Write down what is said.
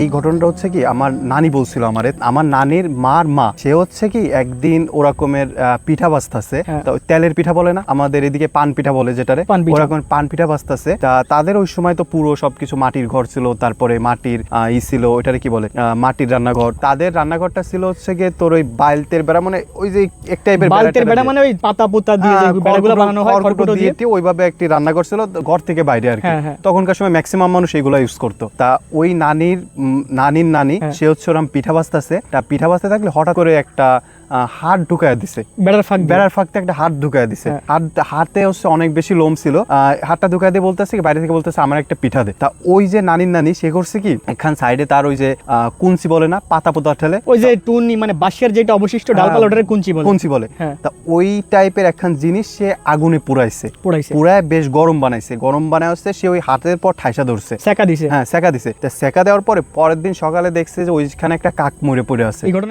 এই ঘটনাটা হচ্ছে কি আমার নানি বলছিল আমারে আমার নানির মার মা সে হচ্ছে কি একদিন ওরকমের পিঠা বাজতাছে। হ্যাঁ। তেলের পিঠা বলে না? আমাদের এদিকে পান পিঠা বলে যেটারে। ওরকম পান পিঠা বাজতাছে। তা তাদের ওই সময় তো পুরো সবকিছু মাটির ঘর ছিল তারপরে মাটির ই ছিল ওইটারে কি বলে? মাটির রান্নাঘর। তাদের রান্নাঘরটা ছিল হচ্ছে গিয়ে তোর ওই বাইলতের বেড়া মানে ওই যে এক টাইপের বালতের বেড়া মানে ওই পাতা পুতা দিয়ে যে বেড়াগুলো বানানো হয় খড়কুটো দিয়ে। ওইভাবে একটি রান্নাঘর ছিল ঘর থেকে বাইরে আর কি। হ্যাঁ, হ্যাঁ। তখনকার সময় ম্যাক্সিমাম মানুষ এগুলো ইউজ করতো। তা ওই নানির নানির নানি হ্যাঁ। সে হচ্ছে ওরকম পিঠা বাজতেছে তা পিঠা বাজতে থাকলে হঠাৎ করে একটা হাত ঢুকায় দিছে। বেড়ার ফাঁক বেড়ার ফাঁকতে একটা হাত ঢুকায় দিছে। হ্যাঁ। হাত হাতে হচ্ছে অনেক বেশি লোম ছিল। হাতটা ঢুকায় দিয়ে বলতেছে বাইরে থেকে বলতেছে আমার একটা পিঠা দে। তা ওই যে নানির নানি সে করছে কি এখান সাইডে তার ওই যে কুঞ্চি বলে না পাতা পোতা ঠেলে। ওই যে টুনি মানে বাঁশের যেটা অবশিষ্ট ডালপালা হ্যাঁ, ওটারে কুঞ্চি বলে। কুঞ্চি বলে। হ্যাঁ। তা ওই টাইপের একখান জিনিস সে আগুনে পুরাইছে পোড়াইছে। পুরায় বেশ গরম বানাইছে। গরম বানায় হচ্ছে সে ওই হাতের পর ঠাইসা ধরছে। সেকা দিছে। হ্যাঁ সেকা দিছে। তা সেকা দেওয়ার পরে পরের দিন সকালে দেখছে যে ওইখানে একটা কাক মরে পড়ে আছে। এই ঘটনায়